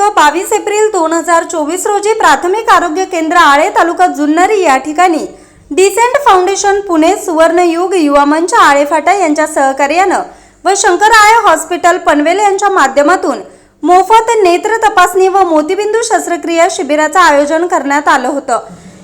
बावीस एप्रिल दोन हजार चोवीस रोजी प्राथमिक आरोग्य केंद्र आळे तालुका जुन्नरी या ठिकाणी डिसेंट फाउंडेशन पुणे सुवर्णयुग युवा मंच आळेफाटा यांच्या सहकार्यानं व शंकर आळे हॉस्पिटल पनवेल यांच्या माध्यमातून मोफत नेत्र तपासणी व मोतीबिंदू शस्त्रक्रिया शिबिराचं आयोजन करण्यात आलं होतं.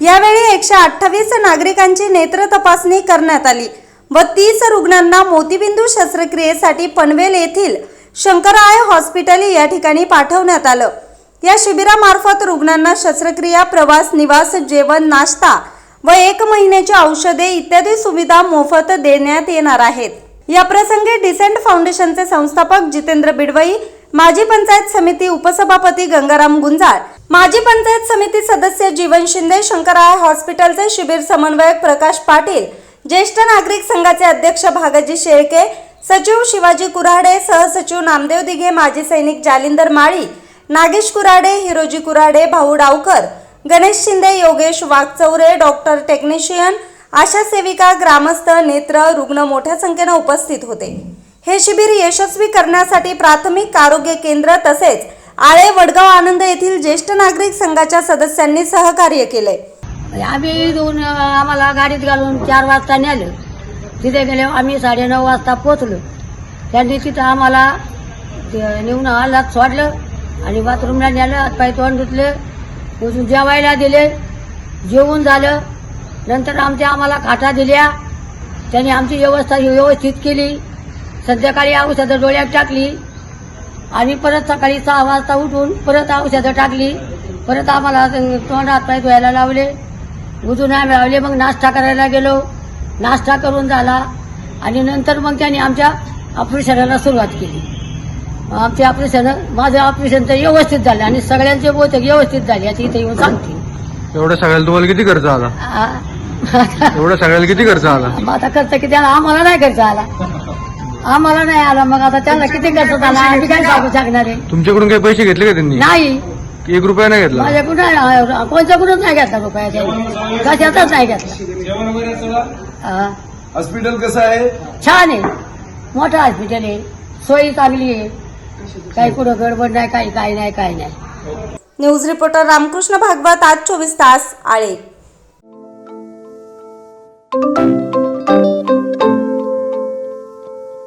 यावेळी एकशे अठ्ठावीस नागरिकांची नेत्र तपासणी करण्यात आली व तीस रुग्णांना मोतीबिंदू शस्त्रक्रियेसाठी पनवेल येथील शंकराय हॉस्पिटल या ठिकाणी पाठवण्यात आलं. या शिबिरामार्फत रुग्णांना शस्त्रक्रिया प्रवास निवास जेवण नाश्ता व एक महिन्याची औषधे इत्यादी सुविधा मोफत देण्यात येणार आहेत. या प्रसंगी डिसेंट फाउंडेशनचे संस्थापक जितेंद्र बिडवई माजी पंचायत समिती उपसभापती गंगाराम गुंजाळ माजी पंचायत समिती सदस्य जीवन शिंदे शंकराय हॉस्पिटलचे शिबिर समन्वयक प्रकाश पाटील ज्येष्ठ नागरिक संघाचे अध्यक्ष भागाजी शेळके सचिव शिवाजी कुऱ्हाडे सहसचिव नामदेव दिघे माजी सैनिक जालिंदर माळी नागेश कुराडे हिरोजी कुराडे भाऊ डावकर गणेश शिंदे योगेश वाघचौरे डॉक्टर टेक्निशियन आशा सेविका ग्रामस्थ नेत्र रुग्ण मोठ्या संख्येनं उपस्थित होते. हे शिबिर यशस्वी करण्यासाठी प्राथमिक आरोग्य केंद्र तसेच आळे वडगाव आनंद येथील ज्येष्ठ नागरिक संघाच्या सदस्यांनी सहकार्य केले. आम्ही दोन आम्हाला गाडीत घालून चार वाजता नेलं. तिथे गेल्यावर आम्ही साडेनऊ वाजता पोचलो त्यांनी तिथं आम्हाला ते नेऊन आलात सोडलं आणि बाथरूमला नेलं पाय तोंड धुतले उजून जेवायला दिले जेवून झालं. नंतर आमच्या आम्हाला खाटा दिल्या. त्यांनी आमची व्यवस्था व्यवस्थित केली. संध्याकाळी औषधं डोळ्यात टाकली. आणि परत सकाळी सहा वाजता उठून परत औषधं टाकली. परत आम्हाला तोंड हातपाय धुवायला लावले. उजून आम्ही लावले मग नाश्ता करायला गेलो. नाश्ता करून झाला. आणि नंतर मग त्यांनी आमच्या ऑपरेशनाला सुरुवात केली. आमचे ऑपरेशन माझं ऑपरेशन तर व्यवस्थित झालं आणि सगळ्यांचे बहुतेक व्यवस्थित झाले. आता इथे येऊन सांगते. एवढ्या सगळ्याला तुम्हाला किती खर्च आला? एवढ्या सगळ्याला किती खर्च आला? मग आता खर्च किती आला? आम्हाला नाही खर्च आला. आम्हाला नाही आला. मग आता त्यांना किती खर्च आला आम्ही काय सांगू शकणार आहे? तुमच्याकडून काही पैसे घेतले का त्यांनी? नाही. एक रुपया नाही घेतला. माझ्याकडून नाही, कोणत्याकडूनच नाही घेतला रुपया? त्यांनी कशाचाच नाही घेतला. हा. हॉस्पिटल कसं आहे? छान आहे. मोठं हॉस्पिटल आहे. सोयी चांगली आहे. काही कुठं गडबड नाही काही काही नाही काही नाही. न्यूज रिपोर्टर रामकृष्ण भागवत आज चोवीस तास आळे.